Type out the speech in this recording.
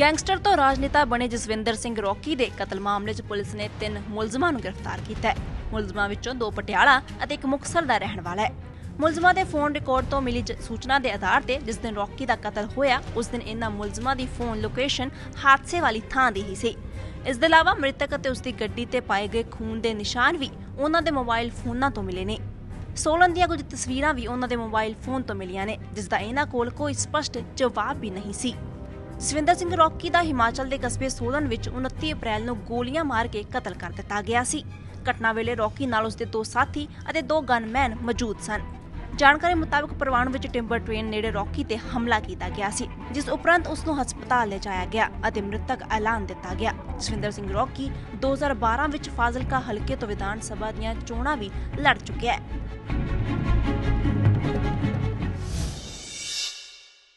Gangster ਤੋਂ ਰਾਜਨੇਤਾ ਬਣੇ Jaswinder Singh Rocky ਦੇ ਕਤਲ ਮਾਮਲੇ 'ਚ ਪੁਲਿਸ ਨੇ ਤਿੰਨ ਮੁਲਜ਼ਮਾਂ ਨੂੰ ਗ੍ਰਿਫਤਾਰ ਕੀਤਾ ਹੈ। ਮੁਲਜ਼ਮਾਂ ਵਿੱਚੋਂ ਦੋ ਪਟਿਆਲਾ ਅਤੇ ਇੱਕ ਮੁਕਤਸਰ ਦਾ ਰਹਿਣ ਵਾਲਾ ਹੈ। ਮੁਲਜ਼ਮਾਂ ਦੇ ਫੋਨ ਰਿਕਾਰਡ ਤੋਂ ਮਿਲੀ ਸੂਚਨਾ ਦੇ ਆਧਾਰ ਤੇ ਜਿਸ ਦਿਨ ਰੌਕੀ ਦਾ ਕਤਲ ਹੋਇਆ, ਉਸ ਦਿਨ ਇਹਨਾਂ ਮੁਲਜ਼ਮਾਂ ਦੀ ਫੋਨ ਲੋਕੇਸ਼ਨ ਹਾਦਸੇ ਵਾਲੀ ਥਾਂ ਦੀ ਹੀ ਸੀ। ਇਸ ਦੇ ਇਲਾਵਾ ਮ੍ਰਿਤਕ ਅਤੇ ਉਸ ਦੀ ਗੱਡੀ ਤੇ ਪਾਏ ਗਏ ਖੂਨ ਦੇ ਨਿਸ਼ਾਨ ਵੀ ਉਹਨਾਂ ਦੇ ਮੋਬਾਈਲ ਫੋਨਾਂ ਤੋਂ ਮਿਲੇ ਨੇ। ਸੋਲਨ ਦੀਆਂ ਕੁਝ ਤਸਵੀਰਾਂ ਵੀ ਉਹਨਾਂ ਦੇ ਮੋਬਾਈਲ ਫੋਨ ਤੋਂ ਮਿਲੀਆਂ ਨੇ, ਜਿਸ ਦਾ ਇਹਨਾਂ ਕੋਲ ਕੋਈ ਸਪਸ਼ਟ ਜਵਾਬ ਵੀ ਨਹੀਂ ਸੀ। ਸਵਿੰਦਰ ਸਿੰਘ ਰੌਕੀ ਦਾ ਹਿਮਾਚਲ ਦੇ ਕਸਬੇ ਸੋਲਨ ਵਿੱਚ 29 ਅਪ੍ਰੈਲ ਨੂੰ ਗੋਲੀਆਂ ਮਾਰ ਕੇ ਕਤਲ ਕਰ ਦਿੱਤਾ ਗਿਆ ਸੀ। ਘਟਨਾ ਵੇਲੇ ਰੌਕੀ ਨਾਲ ਉਸਦੇ ਦੋ ਸਾਥੀ ਅਤੇ ਦੋ ਗਨਮੈਨ ਮੌਜੂਦ ਸਨ। ਜਾਣਕਾਰੀ ਮੁਤਾਬਕ ਪਰਵਾਨ ਵਿੱਚ ਟਿੰਬਰ ਟ੍ਰੇਨ ਨੇੜੇ ਰੌਕੀ ਤੇ ਹਮਲਾ ਕੀਤਾ ਗਿਆ ਸੀ, ਜਿਸ ਉਪਰੰਤ ਉਸ ਨੂੰ ਹਸਪਤਾਲ ਲਿਜਾਇਆ ਗਿਆ ਅਤੇ ਮ੍ਰਿਤਕ ਐਲਾਨ ਦਿੱਤਾ ਗਿਆ। ਸਵਿੰਦਰ ਸਿੰਘ ਰੌਕੀ 2012 ਵਿੱਚ ਫਾਜ਼ਿਲਕਾ ਹਲਕੇ ਤੋਂ ਵਿਧਾਨ ਸਭਾ ਦੀਆਂ ਚੋਣਾਂ ਵੀ ਲੜ ਚੁੱਕਿਆ ਹੈ।